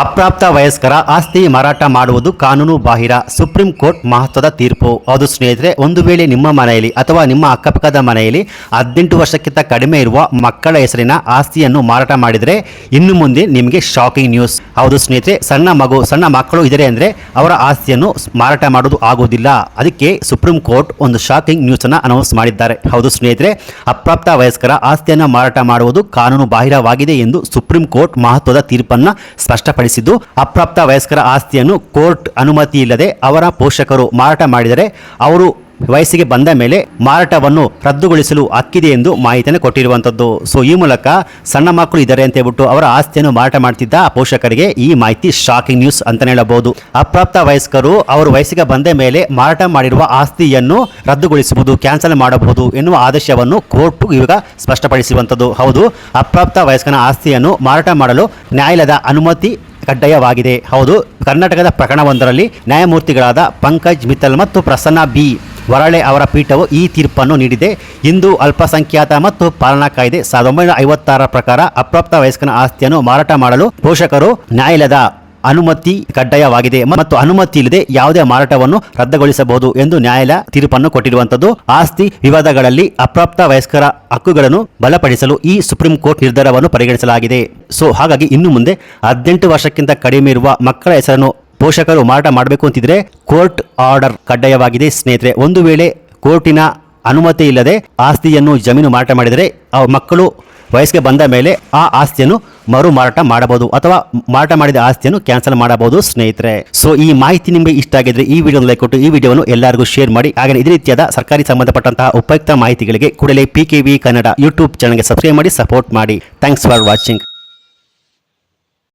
ಅಪ್ರಾಪ್ತ ವಯಸ್ಕರ ಆಸ್ತಿ ಮಾರಾಟ ಮಾಡುವುದು ಕಾನೂನು ಬಾಹಿರ, ಸುಪ್ರೀಂ ಕೋರ್ಟ್ ಮಹತ್ವದ ತೀರ್ಪು. ಹೌದು ಸ್ನೇಹಿತರೆ, ಒಂದು ವೇಳೆ ನಿಮ್ಮ ಮನೆಯಲ್ಲಿ ಅಥವಾ ನಿಮ್ಮ ಅಕ್ಕಪಕ್ಕದ ಮನೆಯಲ್ಲಿ ಹದಿನೆಂಟು ವರ್ಷಕ್ಕಿಂತ ಕಡಿಮೆ ಇರುವ ಮಕ್ಕಳ ಹೆಸರಿನ ಆಸ್ತಿಯನ್ನು ಮಾರಾಟ ಮಾಡಿದರೆ ಇನ್ನು ಮುಂದೆ ನಿಮಗೆ ಶಾಕಿಂಗ್ ನ್ಯೂಸ್. ಹೌದು ಸ್ನೇಹಿತರೆ, ಸಣ್ಣ ಮಗು, ಸಣ್ಣ ಮಕ್ಕಳು ಇದ್ದಾರೆ ಅಂದರೆ ಅವರ ಆಸ್ತಿಯನ್ನು ಮಾರಾಟ ಮಾಡೋದು ಆಗುವುದಿಲ್ಲ. ಅದಕ್ಕೆ ಸುಪ್ರೀಂ ಕೋರ್ಟ್ ಒಂದು ಶಾಕಿಂಗ್ ನ್ಯೂಸ್ ಅನ್ನು ಅನೌನ್ಸ್ ಮಾಡಿದ್ದಾರೆ. ಹೌದು ಸ್ನೇಹಿತರೆ, ಅಪ್ರಾಪ್ತ ವಯಸ್ಕರ ಆಸ್ತಿಯನ್ನು ಮಾರಾಟ ಮಾಡುವುದು ಕಾನೂನು ಬಾಹಿರವಾಗಿದೆ ಎಂದು ಸುಪ್ರೀಂ ಕೋರ್ಟ್ ಮಹತ್ವದ ತೀರ್ಪನ್ನು ಅಪ್ರಾಪ್ತ ವಯಸ್ಕರ ಆಸ್ತಿಯನ್ನು ಕೋರ್ಟ್ ಅನುಮತಿ ಇಲ್ಲದೆ ಅವರ ಪೋಷಕರು ಮಾರಾಟ ಮಾಡಿದರೆ ಅವರು ವಯಸ್ಸಿಗೆ ಬಂದ ಮೇಲೆ ಮಾರಾಟವನ್ನು ರದ್ದುಗೊಳಿಸಲು ಹಕ್ಕಿದೆ ಎಂದು ಮಾಹಿತಿಯನ್ನು ಕೊಟ್ಟಿರುವಂಥದ್ದು. ಸೊ, ಈ ಮೂಲಕ ಸಣ್ಣ ಮಕ್ಕಳು ಇದ್ದಾರೆ ಅಂತ ಹೇಳ್ಬಿಟ್ಟು ಅವರ ಆಸ್ತಿಯನ್ನು ಮಾರಾಟ ಮಾಡ್ತಿದ್ದ ಪೋಷಕರಿಗೆ ಈ ಮಾಹಿತಿ ಶಾಕಿಂಗ್ ನ್ಯೂಸ್ ಅಂತ ಹೇಳಬಹುದು. ಅಪ್ರಾಪ್ತ ವಯಸ್ಕರು ಅವರು ವಯಸ್ಸಿಗೆ ಬಂದ ಮೇಲೆ ಮಾರಾಟ ಮಾಡಿರುವ ಆಸ್ತಿಯನ್ನು ರದ್ದುಗೊಳಿಸಬಹುದು ಕ್ಯಾನ್ಸಲ್ ಮಾಡಬಹುದು ಎನ್ನುವ ಆದೇಶವನ್ನು ಕೋರ್ಟ್ ಇವಾಗ ಸ್ಪಷ್ಟಪಡಿಸಿರುವಂಥದ್ದು. ಹೌದು, ಅಪ್ರಾಪ್ತ ವಯಸ್ಕನ ಆಸ್ತಿಯನ್ನು ಮಾರಾಟ ಮಾಡಲು ನ್ಯಾಯಾಲಯದ ಅನುಮತಿ ಕಡ್ಡಾಯವಾಗಿದೆ. ಹೌದು, ಕರ್ನಾಟಕದ ಪ್ರಕರಣವೊಂದರಲ್ಲಿ ನ್ಯಾಯಮೂರ್ತಿಗಳಾದ ಪಂಕಜ್ ಮಿತ್ತಲ್ ಮತ್ತು ಪ್ರಸನ್ನ ಬಿ. ವರಳೆ ಅವರ ಪೀಠವು ಈ ತೀರ್ಪನ್ನು ನೀಡಿದೆ. ಇಂದು ಅಲ್ಪಸಂಖ್ಯಾತ ಮತ್ತು ಪಾಲನಾ ಕಾಯ್ದೆ ಸಾವಿರದ ಒಂಬೈನೂರ ಐವತ್ತಾರರ ಪ್ರಕಾರ ಅಪ್ರಾಪ್ತ ವಯಸ್ಕನ ಆಸ್ತಿಯನ್ನು ಮಾರಾಟ ಮಾಡಲು ಪೋಷಕರು ನ್ಯಾಯಾಲಯದ ಅನುಮತಿ ಕಡ್ಡಾಯವಾಗಿದೆ ಮತ್ತು ಅನುಮತಿ ಇಲ್ಲದೆ ಯಾವುದೇ ಮಾರಾಟವನ್ನು ರದ್ದುಗೊಳಿಸಬಹುದು ಎಂದು ನ್ಯಾಯಾಲಯ ತೀರ್ಪನ್ನು ಕೊಟ್ಟಿರುವಂತದ್ದು ಆಸ್ತಿ ವಿವಾದಗಳಲ್ಲಿ ಅಪ್ರಾಪ್ತ ವಯಸ್ಕರ ಹಕ್ಕುಗಳನ್ನು ಬಲಪಡಿಸಲು ಈ ಸುಪ್ರೀಂ ಕೋರ್ಟ್ ನಿರ್ಧಾರವನ್ನು ಪರಿಗಣಿಸಲಾಗಿದೆ. ಸೊ, ಹಾಗಾಗಿ ಇನ್ನು ಮುಂದೆ ಹದಿನೆಂಟು ವರ್ಷಕ್ಕಿಂತ ಕಡಿಮೆ ಇರುವ ಮಕ್ಕಳ ಹೆಸರನ್ನು ಪೋಷಕರು ಮಾರಾಟ ಮಾಡಬೇಕು ಅಂತಿದ್ರೆ ಕೋರ್ಟ್ ಆರ್ಡರ್ ಕಡ್ಡಾಯವಾಗಿದೆ. ಸ್ನೇಹಿತರೆ, ಒಂದು ವೇಳೆ ಕೋರ್ಟಿನ ಅನುಮತಿ ಇಲ್ಲದೆ ಆಸ್ತಿಯನ್ನು ಜಮೀನು ಮಾರಾಟ ಮಾಡಿದರೆ ಮಕ್ಕಳು ವಯಸ್ಸಿಗೆ ಬಂದ ಮೇಲೆ ಆ ಆಸ್ತಿಯನ್ನು ಮರು ಮಾರಾಟ ಮಾಡಬಹುದು ಅಥವಾ ಮಾರಾಟ ಮಾಡಿದ ಆಸ್ತಿಯನ್ನು ಕ್ಯಾನ್ಸಲ್ ಮಾಡಬಹುದು, ಸ್ನೇಹಿತರೆ. ಸೊ ಈ ಮಾಹಿತಿ ನಿಮಗೆ ಇಷ್ಟ ಆಗಿದ್ರೆ ಈ ವಿಡಿಯೋ ಲೈಕ್ ಕೊಟ್ಟು ಈ ವಿಡಿಯೋವನ್ನು ಎಲ್ಲರಿಗೂ ಶೇರ್ ಮಾಡಿ. ಹಾಗೆ ಇದೇ ರೀತಿಯಾದ ಸರ್ಕಾರಿ ಸಂಬಂಧಪಟ್ಟಂತಹ ಉಪಯುಕ್ತ ಮಾಹಿತಿಗಳಿಗೆ ಕೂಡಲೇ P K V Kannada YouTube ಚಾನಲ್ಗೆ ಸಬ್ಸ್ಕ್ರೈಬ್ ಮಾಡಿ ಸಪೋರ್ಟ್ ಮಾಡಿ. Thanks for watching